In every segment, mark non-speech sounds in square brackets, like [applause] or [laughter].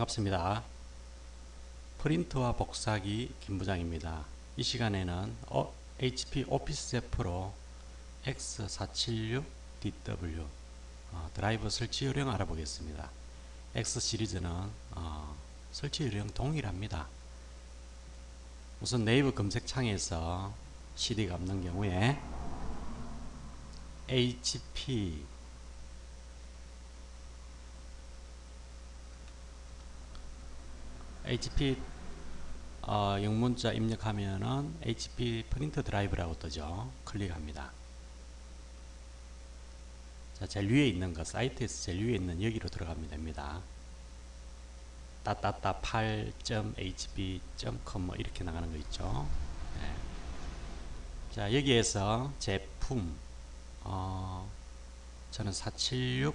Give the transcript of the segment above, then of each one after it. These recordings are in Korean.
반갑습니다. 프린터와 복사기 김부장입니다. 이 시간에는 어, HP 오피스 제 프로 X476DW 어, 드라이브 설치 요령 알아보겠습니다. X 시리즈는 어, 설치 요령 동일합니다. 우선 네이버 검색창에서 CD가 없는 경우에 HP HP 어, 영문자 입력하면은 HP 프린터 드라이브라고 뜨죠. 클릭합니다. 자, 제일 위에 있는 거 사이트에서 제일 위에 있는 여기로 들어가면 됩니다. 따따따 8.hp.com 뭐 이렇게 나가는 거 있죠. 네. 자, 여기에서 제품 어, 저는 476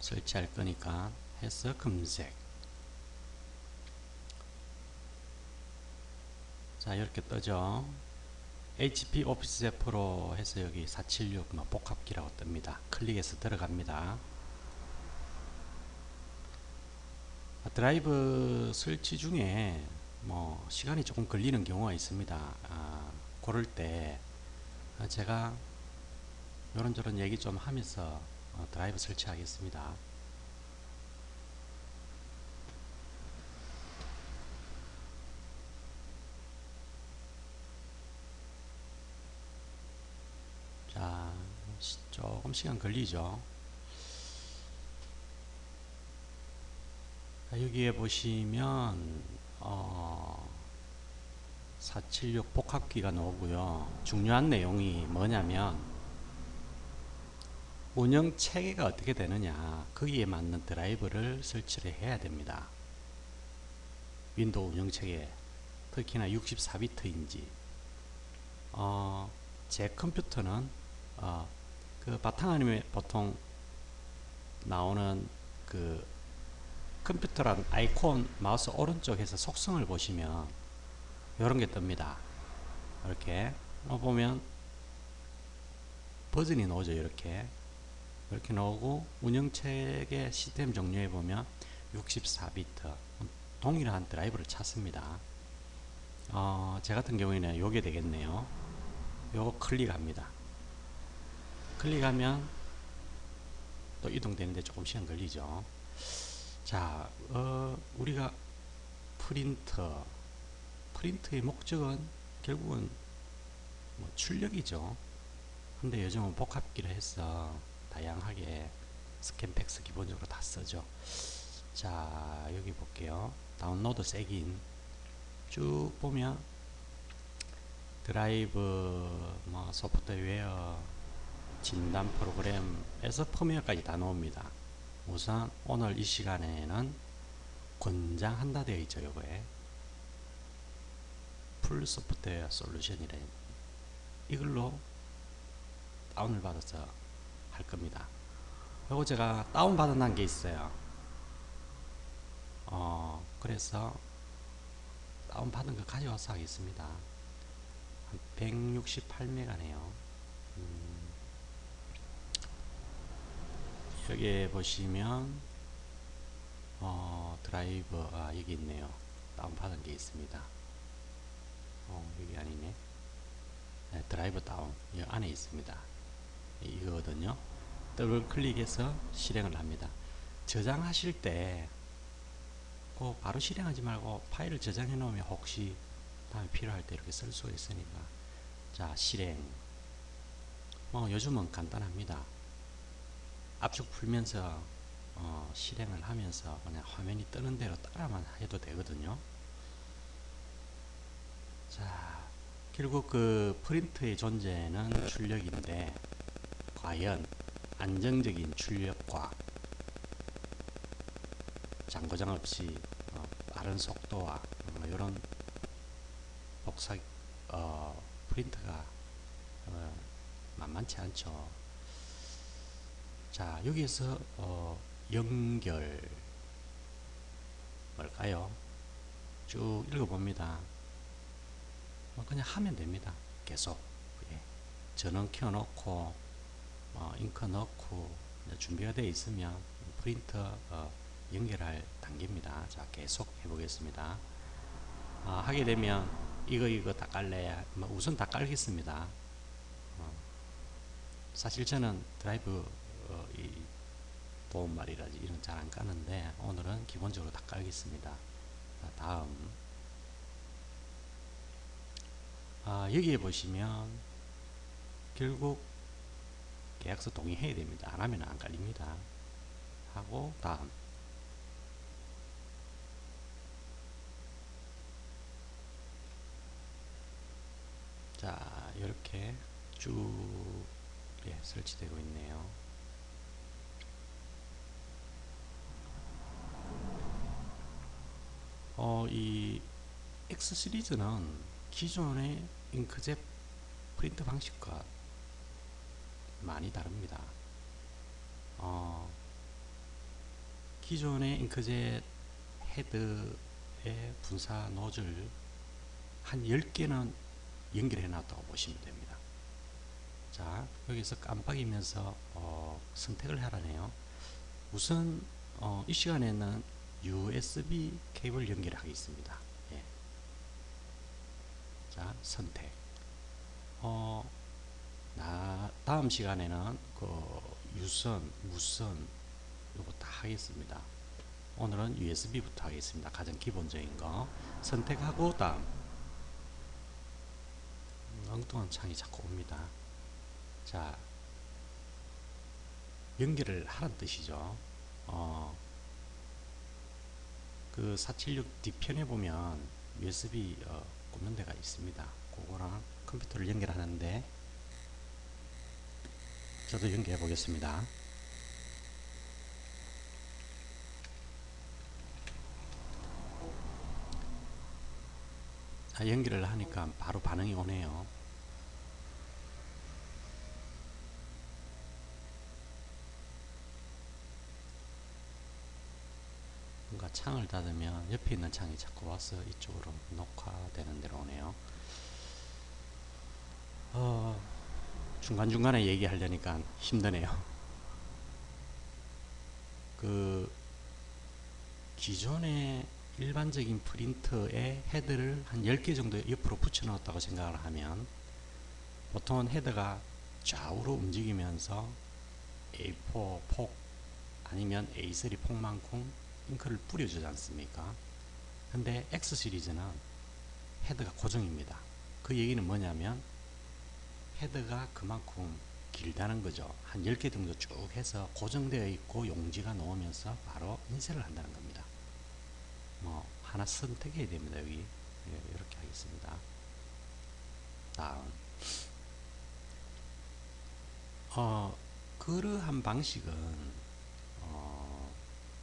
설치할 거니까 해서 검색 자 이렇게 뜨죠. HP 오피스 제 프로 해서 여기 476 뭐 복합기라고 뜹니다. 클릭해서 들어갑니다. 아, 드라이브 설치 중에 뭐 시간이 조금 걸리는 경우가 있습니다. 아, 그럴 때 아, 제가 이런저런 얘기 좀 하면서 어, 드라이브 설치하겠습니다 자, 시- 조금 시간 걸리죠. 자, 여기에 보시면 어, 476 복합기가 나오고요. 중요한 내용이 뭐냐면 운영 체계가 어떻게 되느냐 거기에 맞는 드라이브를 설치를 해야 됩니다. 윈도우 운영 체계 특히나 64비트인지 어, 제 컴퓨터는 어, 그 바탕화면에 보통 나오는 그 컴퓨터란 아이콘 마우스 오른쪽에서 속성을 보시면 이런 게 뜹니다. 이렇게 어, 보면 버전이 나오죠. 이렇게 이렇게 나오고 운영체계 시스템 종류에 보면 64비트 동일한 드라이브를 찾습니다. 어, 제 같은 경우에는 요게 되겠네요. 요거 클릭합니다. 클릭하면 또 이동되는데 조금 시간 걸리죠. 자, 어, 우리가 프린터, 프린터의 목적은 결국은 뭐 출력이죠. 근데 요즘은 복합기를 해서 다양하게 스캔 팩스 기본적으로 다 쓰죠. 자, 여기 볼게요. 다운로드 세긴 쭉 보면 드라이브, 뭐 소프트웨어, 진단 프로그램에서 펌웨어까지 다 나옵니다. 우선 오늘 이 시간에는 권장한다 되어 있죠. 요거에 풀 소프트웨어 솔루션이래 이걸로 다운을 받아서 할 겁니다. 요거 제가 다운 받은 게 있어요. 어 그래서 다운 받은 거 가져와서 하겠습니다. 한 168메가네요. 음, 여기에 보시면 어, 드라이버가 여기 있네요. 다운받은 게 있습니다. 어, 여기 아니네. 네, 드라이버 다운 이 안에 있습니다. 이거거든요. 더블 클릭해서 실행을 합니다. 저장하실 때 꼭 바로 실행하지 말고 파일을 저장해 놓으면 혹시 다음에 필요할 때 이렇게 쓸 수가 있으니까 자 실행 뭐 요즘은 간단합니다 압축 풀면서 어, 실행을 하면서 그냥 화면이 뜨는 대로 따라만 해도 되거든요 자 결국 그 프린트의 존재는 출력인데 과연 안정적인 출력과 장고장 없이 어, 빠른 속도와 어, 이런 복사 어, 프린터가 어, 만만치 않죠. 자 여기에서 어, 연결 뭘까요? 쭉 읽어봅니다. 뭐 그냥 하면 됩니다. 계속 예. 전원 켜놓고 어, 잉크 넣고 준비가 되어 있으면 프린터 어, 연결할 단계입니다. 자, 계속 해보겠습니다. 아, 하게 되면 이거 이거 다 깔래. 뭐 우선 다 깔겠습니다. 어, 사실 저는 드라이브 어, 이 보험말이라지 이런 잘 안 까는데 오늘은 기본적으로 다 깔겠습니다. 자, 다음 아, 여기에 보시면 결국 계약서 동의해야 됩니다. 안 하면 안 깔립니다. 하고 다음 자 이렇게 쭉 예, 설치되고 있네요. 어, 이 X 시리즈는 기존의 잉크젯 프린트 방식과 많이 다릅니다. 어, 기존의 잉크젯 헤드의 분사 노즐 한 10개는 연결해 놨다고 보시면 됩니다. 자, 여기서 깜빡이면서 어, 선택을 하라네요. 우선 어, 이 시간에는 USB 케이블 연결하겠습니다. 예. 자, 선택. 어, 나 다음 시간에는 그 유선, 무선 요거 다 하겠습니다. 오늘은 USB부터 하겠습니다. 가장 기본적인 거 선택하고 다음 음, 엉뚱한 창이 자꾸 옵니다. 자 연결을 하란 뜻이죠. 어, 그 476 뒤편에 보면 USB 어, 꼽는 데가 있습니다. 그거랑 컴퓨터를 연결하는데 저도 연결해 보겠습니다. 자, 연결을 하니까 바로 반응이 오네요. 창을 닫으면 옆에 있는 창이 자꾸 와서 이쪽으로 녹화되는 데로 오네요. 어, 중간중간에 얘기하려니까 힘드네요. [laughs] 그 기존의 일반적인 프린터의 헤드를 한 10개 정도 옆으로 붙여 넣었다고 생각을 하면 보통은 헤드가 좌우로 움직이면서 A4 폭 아니면 A3 폭만큼 잉크를 뿌려주지 않습니까? 근데 X 시리즈는 헤드가 고정입니다. 그 얘기는 뭐냐면 헤드가 그만큼 길다는 거죠. 한 10개 정도 쭉 해서 고정되어 있고 용지가 놓으면서 바로 인쇄를 한다는 겁니다. 뭐 하나 선택해야 됩니다. 여기 예, 이렇게 하겠습니다. 다음 어, 그러한 방식은 어,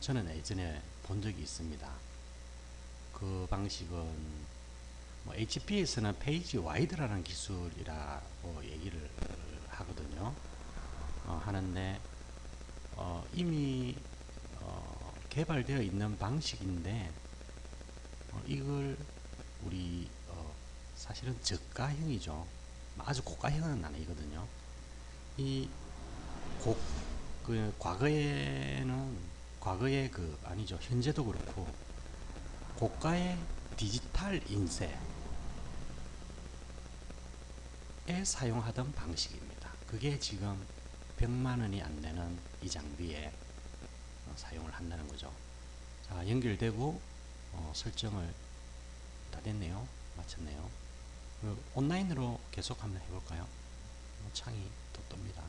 저는 예전에 본 적이 있습니다. 그 방식은 뭐 HP에서는 페이지 와이드라는 기술이라고 얘기를 하거든요. 어, 하는데 어, 이미 어, 개발되어 있는 방식인데 어, 이걸 우리 어, 사실은 저가형이죠. 아주 고가형은 아니거든요. 이 고, 그 과거에는 과거에 그 아니죠. 현재도 그렇고 고가의 디지털 인쇄 에 사용하던 방식입니다. 그게 지금 100만 원이 안 되는 이 장비에 어, 사용을 한다는 거죠. 자, 연결되고 어, 설정을 다 됐네요. 마쳤네요. 그 온라인으로 계속 한번 해볼까요? 뭐 창이 또 뜹니다.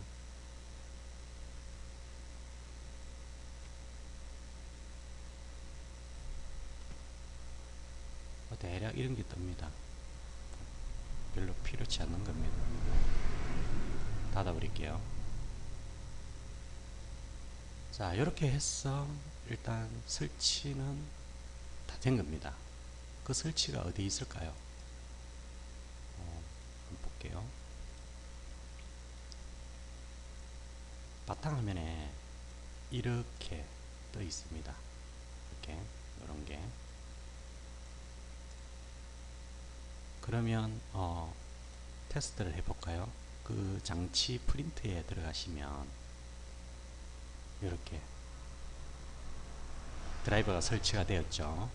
뭐 대략 이런 게 뜹니다. 별로 필요치 않는 겁니다. 닫아버릴게요. 자, 이렇게 해서 일단 설치는 다 된 겁니다. 그 설치가 어디 있을까요? 어, 한번 볼게요. 바탕화면에 이렇게 떠 있습니다. 이렇게, 이런 게. 그러면 어, 테스트를 해볼까요? 그 장치 프린트에 들어가시면 이렇게 드라이버가 설치가 되었죠.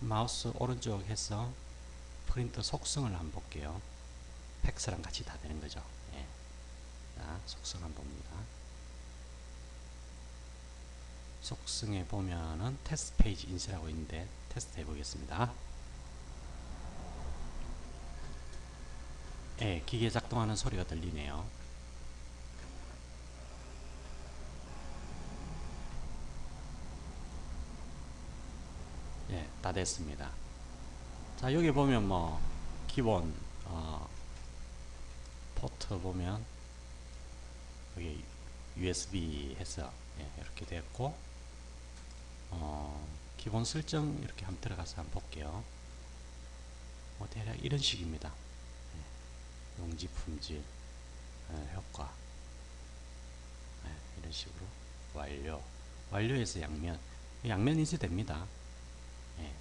마우스 오른쪽 해서 프린터 속성을 한번 볼게요. 팩스랑 같이 다 되는 거죠. 예. 자, 속성 한번 봅니다. 속성에 보면은 테스트 페이지 인쇄라고 있는데 테스트 해보겠습니다. 예, 기계 작동하는 소리가 들리네요. 예, 다 됐습니다. 자, 여기 보면 뭐 기본 어, 포트 보면 여기 USB 해서 예, 이렇게 됐고 어, 기본 설정 이렇게 한번 들어가서 한번 볼게요. 뭐 대략 이런 식입니다. 예, 용지 품질 예, 효과 예, 이런 식으로 완료 완료해서 양면 양면 인쇄됩니다. 예.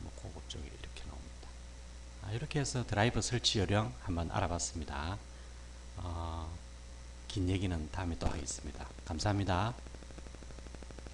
뭐 고급 쪽에 이렇게 나옵니다. 아, 이렇게 해서 드라이버 설치 요령 한번 알아봤습니다. 어, 긴 얘기는 다음에 또 하겠습니다. 감사합니다.